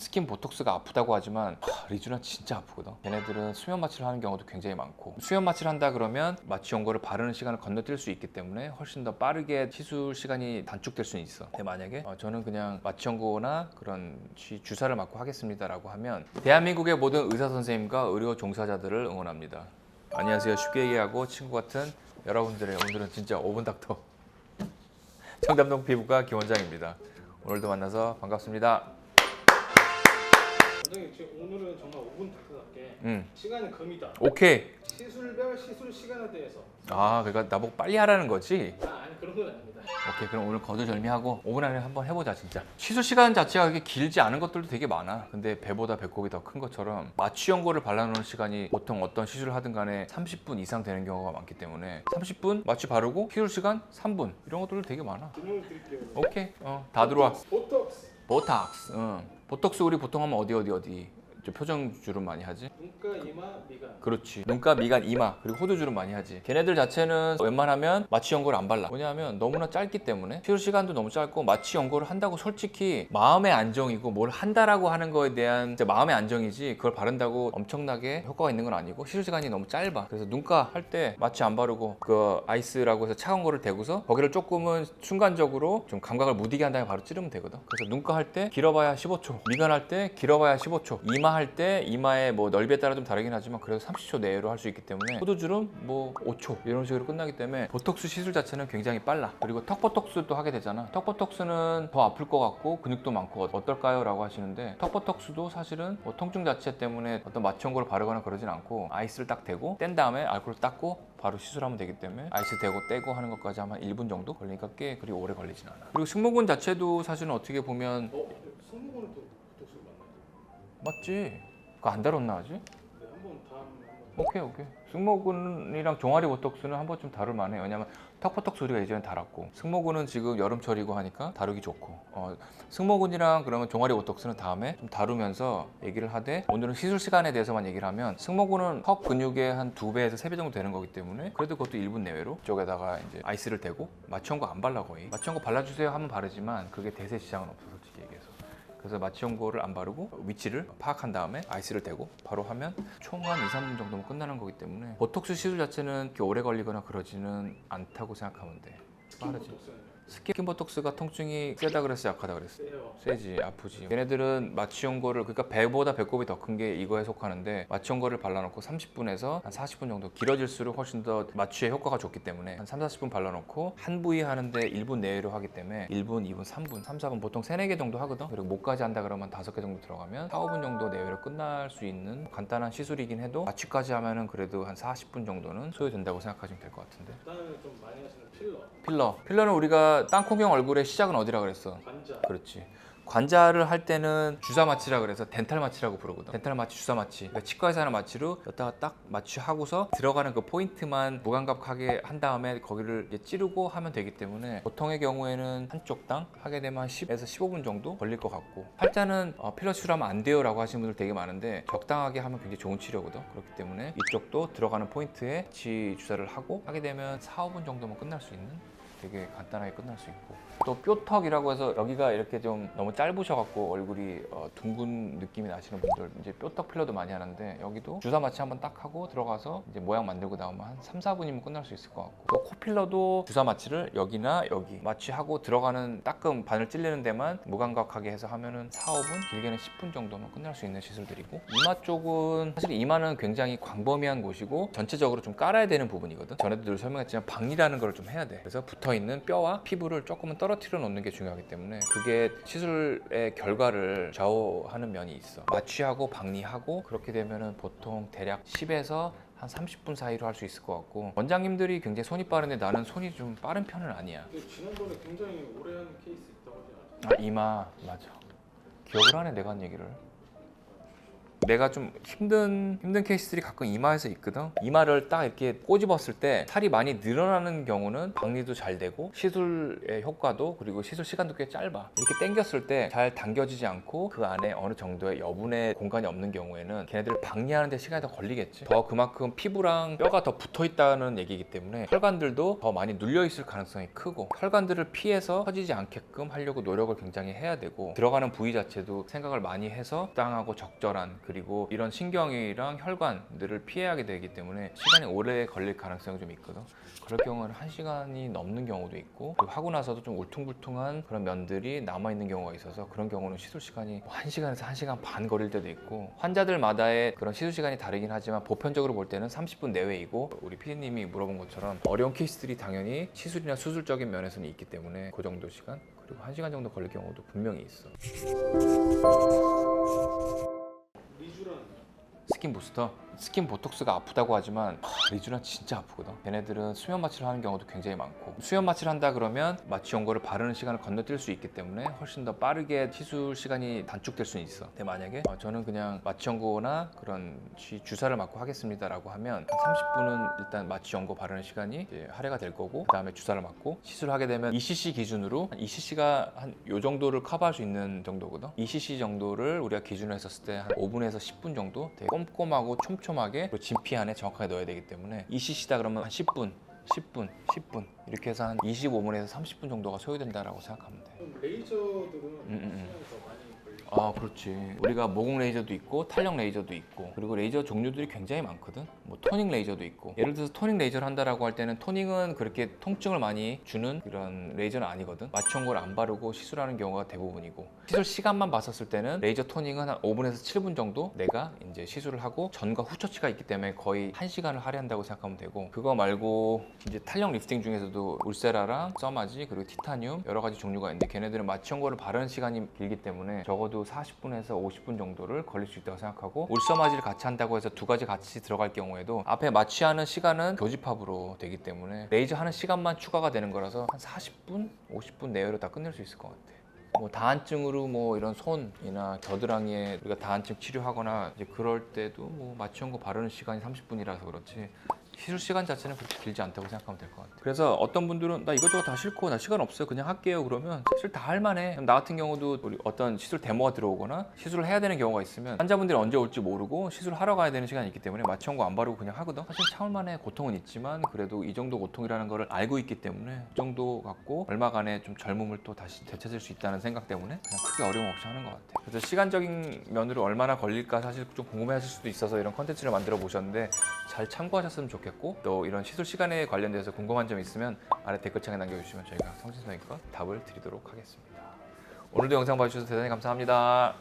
스킨 보톡스가 아프다고 하지만 하, 리쥬는 진짜 아프거든. 걔네들은 수면 마취를 하는 경우도 굉장히 많고 수면 마취를 한다 그러면 마취 연고를 바르는 시간을 건너뛸 수 있기 때문에 훨씬 더 빠르게 시술 시간이 단축될 수는 있어. 근데 만약에 어, 저는 그냥 마취 연고나 그런 쥐- 주사를 맞고 하겠습니다 라고 하면 대한민국의 모든 의사 선생님과 의료 종사자들을 응원합니다. 안녕하세요. 쉽게 얘기하고 친구 같은 여러분들의 오늘은 진짜 5분 닥터 청담동 피부과 김원장입니다. 오늘도 만나서 반갑습니다. 원장님 지금 오늘은 정말 5분 다크답게 음, 시간은 금이다. 오케이. 시술별 시술 시간에 대해서 아, 그러니까 나보고 빨리 하라는 거지? 아 아니 그런 건 아닙니다. 오케이, 그럼 오늘 거두절미하고 5분 안에 한번 해보자, 진짜. 시술 시간 자체가 그렇게 길지 않은 것들도 되게 많아. 근데 배보다 배꼽이 더 큰 것처럼 마취 연고를 발라놓는 시간이 보통 어떤 시술을 하든 간에 30분 이상 되는 경우가 많기 때문에 30분 마취 바르고 시술 시간 3분 이런 것들도 되게 많아. 질문을 드릴게요. 오케이, 어, 다 들어와. 보톡스, 보톡스, 응. 보톡스 우리 보통 하면 어디 어디 어디 저 표정 주름 많이 하지? 눈가, 이마, 미간. 그렇지. 눈가, 미간, 이마 그리고 호두 주름 많이 하지. 걔네들 자체는 웬만하면 마취 연고를 안 발라. 왜냐하면 너무나 짧기 때문에 시술 시간도 너무 짧고 마취 연고를 한다고 솔직히 마음의 안정이고 뭘 한다라고 하는 거에 대한 마음의 안정이지 그걸 바른다고 엄청나게 효과가 있는 건 아니고 시술 시간이 너무 짧아. 그래서 눈가 할 때 마취 안 바르고 그 아이스라고 해서 차가운 거를 대고서 거기를 조금은 순간적으로 좀 감각을 무디게 한 다음에 바로 찌르면 되거든. 그래서 눈가 할 때 길어봐야 15초, 미간 할 때 길어봐야 15초, 이마 할 때 이마의 뭐 넓이에 따라 좀 다르긴 하지만 그래도 30초 내로 할 수 있기 때문에 호두주름 뭐 5초 이런 식으로 끝나기 때문에 보톡스 시술 자체는 굉장히 빨라. 그리고 턱보톡스도 하게 되잖아. 턱보톡스는 더 아플 것 같고 근육도 많고 어떨까요? 라고 하시는데 턱보톡스도 사실은 뭐 통증 자체 때문에 어떤 마취연고를 바르거나 그러진 않고 아이스를 딱 대고 뗀 다음에 알코올 닦고 바로 시술하면 되기 때문에 아이스 대고 떼고 하는 것까지 하면 1분 정도 걸리니까 꽤 그리 오래 걸리진 않아. 그리고 승모근 자체도 사실은 어떻게 보면 맞지? 그거 안 다뤘나 아직? 네. 오케이 오케이. 승모근이랑 종아리 보톡스는 한 번쯤 다룰 만해. 왜냐면 턱보톡스 우리가 예전에 다뤘고 승모근은 지금 여름철이고 하니까 다루기 좋고 어, 승모근이랑 그러면 종아리 보톡스는 다음에 좀 다루면서 얘기를 하되 오늘은 시술 시간에 대해서만 얘기를 하면 승모근은 턱 근육의 한 두 배에서 세 배 정도 되는 거기 때문에 그래도 그것도 1분 내외로 쪽에다가 이제 아이스를 대고 마취연고 안 발라 거의 마취연고 발라주세요 하면 바르지만 그게 대세 시장은 없어 솔직히 얘기해서 그래서 마취연고를 안 바르고 위치를 파악한 다음에 아이스를 대고 바로 하면 총 한 2, 3분 정도면 끝나는 거기 때문에 보톡스 시술 자체는 오래 걸리거나 그러지는 않다고 생각하면 돼. 빠르지. 스킨 보톡스가 통증이 세다 그랬어 약하다 그랬어? 세지 아프지. 얘네들은 마취연고를 그러니까 배보다 배꼽이 더 큰 게 이거에 속하는데 마취연고를 발라놓고 30분에서 한 40분 정도 길어질수록 훨씬 더 마취의 효과가 좋기 때문에 한 3, 40분 발라놓고 한 부위 하는데 1분 내외로 하기 때문에 1분, 2분, 3분, 3, 4분 보통 3, 4개 정도 하거든? 그리고 목까지 한다 그러면 5개 정도 들어가면 4, 5분 정도 내외로 끝날 수 있는 간단한 시술이긴 해도 마취까지 하면은 그래도 한 40분 정도는 소요된다고 생각하시면 될 것 같은데. 그다음에 좀 많이 하시는 필러, 필러 필러는 우리가 땅콩형 얼굴의 시작은 어디라 그랬어? 관자. 그렇지. 관자를 할 때는 주사 마취라 그래서 덴탈 마취라고 부르거든. 덴탈 마취, 주사 마취. 그러니까 치과에서 하는 마취로 여기다가 딱 마취하고서 들어가는 그 포인트만 무감각하게 한 다음에 거기를 이제 찌르고 하면 되기 때문에 보통의 경우에는 한쪽당 하게 되면 한 10에서 15분 정도 걸릴 것 같고 팔자는 어, 필러 치료하면 안 돼요라고 하시는 분들 되게 많은데 적당하게 하면 굉장히 좋은 치료거든. 그렇기 때문에 이쪽도 들어가는 포인트에 치 주사를 하고 하게 되면 4, 5분 정도면 끝날 수 있는 되게 간단하게 끝날 수 있고. 또 뾰턱이라고 해서 여기가 이렇게 좀 너무 짧으셔갖고 얼굴이 어, 둥근 느낌이 나시는 분들 이제 뾰턱 필러도 많이 하는데 여기도 주사 마취 한번 딱 하고 들어가서 이제 모양 만들고 나오면 한 3, 4분이면 끝날 수 있을 것 같고. 또 코 필러도 주사 마취를 여기나 여기 마취하고 들어가는 따끔 바늘 찔리는 데만 무감각하게 해서 하면은 4, 5분 길게는 10분 정도면 끝날 수 있는 시술들이고. 이마 쪽은 사실 이마는 굉장히 광범위한 곳이고 전체적으로 좀 깔아야 되는 부분이거든. 전에도 늘 설명했지만 박리라는 걸 좀 해야 돼. 그래서 붙어 있는 뼈와 피부를 조금은 떨어뜨려 놓는 게 중요하기 때문에 그게 시술의 결과를 좌우하는 면이 있어. 마취하고 박리하고 그렇게 되면은 보통 대략 10에서 한 30분 사이로 할 수 있을 것 같고 원장님들이 굉장히 손이 빠른데 나는 손이 좀 빠른 편은 아니야. 근데 지난번에 굉장히 오래 하는 케이스 있다고 하지 않았죠? 아 이마. 맞아. 기억을 하네 내가 한 얘기를 내가 좀 힘든 힘든 케이스들이 가끔 이마에서 있거든. 이마를 딱 이렇게 꼬집었을 때 살이 많이 늘어나는 경우는 박리도 잘 되고 시술의 효과도 그리고 시술 시간도 꽤 짧아. 이렇게 당겼을 때 잘 당겨지지 않고 그 안에 어느 정도의 여분의 공간이 없는 경우에는 걔네들 박리하는 데 시간이 더 걸리겠지. 더 그만큼 피부랑 뼈가 더 붙어 있다는 얘기이기 때문에 혈관들도 더 많이 눌려 있을 가능성이 크고 혈관들을 피해서 터지지 않게끔 하려고 노력을 굉장히 해야 되고 들어가는 부위 자체도 생각을 많이 해서 적당하고 적절한 그리고 이런 신경이랑 혈관들을 피해야게 되기 때문에 시간이 오래 걸릴 가능성이 좀 있거든. 그럴 경우는 한 시간이 넘는 경우도 있고 그리고 하고 나서도 좀 울퉁불퉁한 그런 면들이 남아 있는 경우가 있어서 그런 경우는 시술 시간이 뭐한 시간에서 한 시간 반 걸릴 때도 있고 환자들마다의 그런 시술 시간이 다르긴 하지만 보편적으로 볼 때는 30분 내외이고 우리 피디님이 물어본 것처럼 어려운 케이스들이 당연히 시술이나 수술적인 면에서는 있기 때문에 그 정도 시간 그리고 한 시간 정도 걸릴 경우도 분명히 있어. 스킨 부스터 스킨 보톡스가 아프다고 하지만 하, 리쥬란 진짜 아프거든. 걔네들은 수면 마취를 하는 경우도 굉장히 많고 수면 마취를 한다 그러면 마취 연고를 바르는 시간을 건너뛸 수 있기 때문에 훨씬 더 빠르게 시술 시간이 단축될 수는 있어. 근데 만약에 어, 저는 그냥 마취 연고나 그런 쥐- 주사를 맞고 하겠습니다 라고 하면 한 30분은 일단 마취 연고 바르는 시간이 할애가 될 거고 그 다음에 주사를 맞고 시술을 하게 되면 2cc 기준으로 한 2cc가 한 요 정도를 커버할 수 있는 정도거든. 2cc 정도를 우리가 기준으로 했었을 때 한 5분에서 10분 정도 되게 꼼꼼하고 촘촘 하게 그리고 진피 안에 정확하게 넣어야 되기 때문에 2cc다 그러면 한 10분 10분, 10분 이렇게 해서 한 25분에서 30분 정도가 소요된다라고 생각하면 돼. 레이저들은 음, 음. 시간이 더 많이 걸리죠. 아, 그렇지. 우리가 모공 레이저도 있고 탄력 레이저도 있고 그리고 레이저 종류들이 굉장히 많거든. 뭐 토닝 레이저도 있고. 예를 들어서 토닝 레이저를 한다라고 할 때는 토닝은 그렇게 통증을 많이 주는 그런 레이저는 아니거든. 마취연고를 안 바르고 시술하는 경우가 대부분이고 시술 시간만 봤었을 때는 레이저 토닝은 한 5분에서 7분 정도 내가 이제 시술을 하고 전과 후 처치가 있기 때문에 거의 1시간을 할애한다고 생각하면 되고 그거 말고 이제 탄력 리프팅 중에서도 울세라랑 써마지 그리고 티타늄 여러 가지 종류가 있는데 걔네들은 마취연고를 바르는 시간이 길기 때문에 적어도 40분에서 50분 정도를 걸릴 수 있다고 생각하고 울서마지를 같이 한다고 해서 두 가지 같이 들어갈 경우에도 앞에 마취하는 시간은 교집합으로 되기 때문에 레이저 하는 시간만 추가가 되는 거라서 한 40분, 50분 내외로 다 끝낼 수 있을 것 같아. 뭐 다한증으로 뭐 이런 손이나 겨드랑이에 우리가 다한증 치료하거나 이제 그럴 때도 뭐 마취연고 바르는 시간이 30분이라서 그렇지 시술 시간 자체는 그렇게 길지 않다고 생각하면 될 것 같아요. 그래서 어떤 분들은 나 이것저것 다 싫고 나 시간 없어요 그냥 할게요 그러면 사실 다 할만해. 나 같은 경우도 우리 어떤 시술 데모가 들어오거나 시술을 해야 되는 경우가 있으면 환자분들이 언제 올지 모르고 시술 하러 가야 되는 시간이 있기 때문에 마취연고 안 바르고 그냥 하거든. 사실 참을만해 고통은 있지만 그래도 이 정도 고통이라는 걸 알고 있기 때문에 그 정도 갖고 얼마간의 좀 젊음을 또 다시 되찾을 수 있다는 생각 때문에 그냥 크게 어려움 없이 하는 것 같아요. 그래서 시간적인 면으로 얼마나 걸릴까 사실 좀 궁금해하실 수도 있어서 이런 컨텐츠를 만들어 보셨는데 잘 참고하셨으면 좋겠고 또 이런 시술 시간에 관련돼서 궁금한 점 있으면 아래 댓글창에 남겨주시면 저희가 성신성의껏 답을 드리도록 하겠습니다. 오늘도 영상 봐주셔서 대단히 감사합니다.